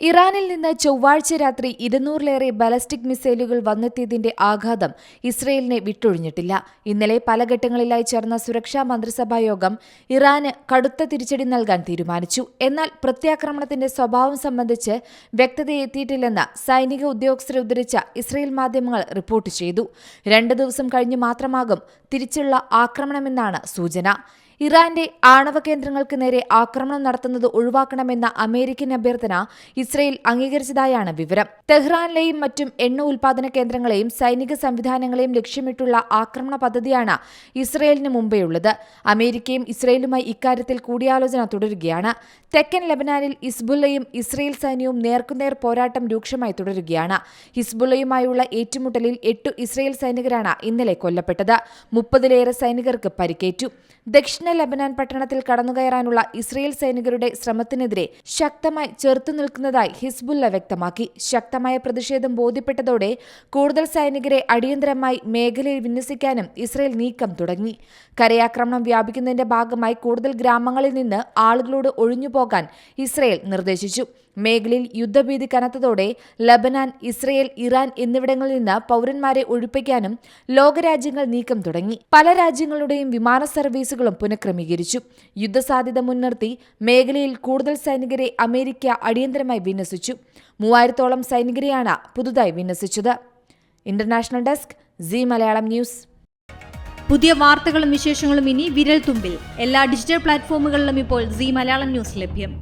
ഇറാനിൽ നിന്ന് ചൊവ്വാഴ്ച രാത്രി ഇരുന്നൂറിലേറെ ബാലസ്റ്റിക് മിസൈലുകൾ വന്നെത്തിയതിന്റെ ആഘാതം ഇസ്രയേലിനെ വിട്ടൊഴിഞ്ഞിട്ടില്ല. ഇന്നലെ പല ഘട്ടങ്ങളിലായി ചേർന്ന സുരക്ഷാ മന്ത്രിസഭാ യോഗം ഇറാന് കടുത്ത തിരിച്ചടി നൽകാൻ തീരുമാനിച്ചു. എന്നാൽ പ്രത്യാക്രമണത്തിന്റെ സ്വഭാവം സംബന്ധിച്ച് വ്യക്തതയെത്തിയിട്ടില്ലെന്ന് സൈനിക ഉദ്യോഗസ്ഥരെ ഉദ്ധരിച്ച ഇസ്രയേൽ മാധ്യമങ്ങൾ റിപ്പോർട്ട് ചെയ്തു. രണ്ടു ദിവസം കഴിഞ്ഞ് മാത്രമാകും തിരിച്ചുള്ള ആക്രമണമെന്നാണ് സൂചന. ഇറാന്റെ ആണവ കേന്ദ്രങ്ങൾക്ക് നേരെ ആക്രമണം നടത്തുന്നത് ഒഴിവാക്കണമെന്ന അമേരിക്കൻ അഭ്യർത്ഥന ഇസ്രയേൽ അംഗീകരിച്ചതായാണ് വിവരം. തെഹ്റാനിലെയും മറ്റും എണ്ണ ഉൽപാദന കേന്ദ്രങ്ങളെയും സൈനിക സംവിധാനങ്ങളെയും ലക്ഷ്യമിട്ടുള്ള ആക്രമണ പദ്ധതിയാണ് ഇസ്രയേലിന് മുമ്പേയുള്ളത് അമേരിക്കയും ഇസ്രയേലുമായി ഇക്കാര്യത്തിൽ കൂടിയാലോചന തുടരുകയാണ്. തെക്കൻ ലബനാനിൽ ഇസ്ബുല്ലയും ഇസ്രയേൽ സൈന്യവും നേർക്കുനേർ പോരാട്ടം രൂക്ഷമായി തുടരുകയാണ്. ഹിസ്ബുള്ളയുമായുള്ള ഏറ്റുമുട്ടലിൽ എട്ടു ഇസ്രയേൽ സൈനികരാണ് ഇന്നലെ കൊല്ലപ്പെട്ടത്. മുപ്പതിലേറെ സൈനികർക്ക് പരിക്കേറ്റു. ദക്ഷിണ ലബനാൻ പട്ടണത്തിൽ കടന്നുകയറാനുള്ള ഇസ്രയേൽ സൈനികരുടെ ശ്രമത്തിനെതിരെ ശക്തമായി ചെറുത്തു നിൽക്കുന്നതായി ഹിസ്ബുല്ല വ്യക്തമാക്കി. ശക്തമായ പ്രതിഷേധം ബോധ്യപ്പെട്ടതോടെ കൂടുതൽ സൈനികരെ അടിയന്തരമായി മേഖലയിൽ വിന്യസിക്കാനും ഇസ്രയേൽ നീക്കം തുടങ്ങി. കരയാക്രമണം വ്യാപിക്കുന്നതിന്റെ ഭാഗമായി കൂടുതൽ ഗ്രാമങ്ങളിൽ നിന്ന് ആളുകളോട് ഒഴിഞ്ഞുപോകാൻ ഇസ്രയേൽ നിർദ്ദേശിച്ചു. മേഖലയിൽ യുദ്ധഭീതി കനത്തതോടെ ലബനാൻ ഇസ്രയേൽ ഇറാൻ എന്നിവിടങ്ങളിൽ നിന്ന് പൌരന്മാരെ ഒഴിപ്പിക്കാനും ലോകരാജ്യങ്ങൾ നീക്കം തുടങ്ങി. പല രാജ്യങ്ങളുടെയും വിമാന സർവീസുകളും പുനഃക്രമീകരിച്ചു യുദ്ധസാധ്യത മുൻനിർത്തി മേഖലയിൽ കൂടുതൽ സൈനികരെ അമേരിക്ക അടിയന്തരമായി വിന്യസിച്ചു. മൂവായിരത്തോളം സൈനികരെയാണ് പുതുതായി വിന്യസിച്ചത്. International desk C Malayalam news. പുതിയ വാർത്തകളും വിശേഷങ്ങളും ഇനി വിരൽ തുമ്പിൽ എല്ലാ ഡിജിറ്റൽ പ്ലാറ്റ്ഫോമുകളിലും ഇപ്പോൾ സി മലയാളം ന്യൂസ് ലഭ്യം.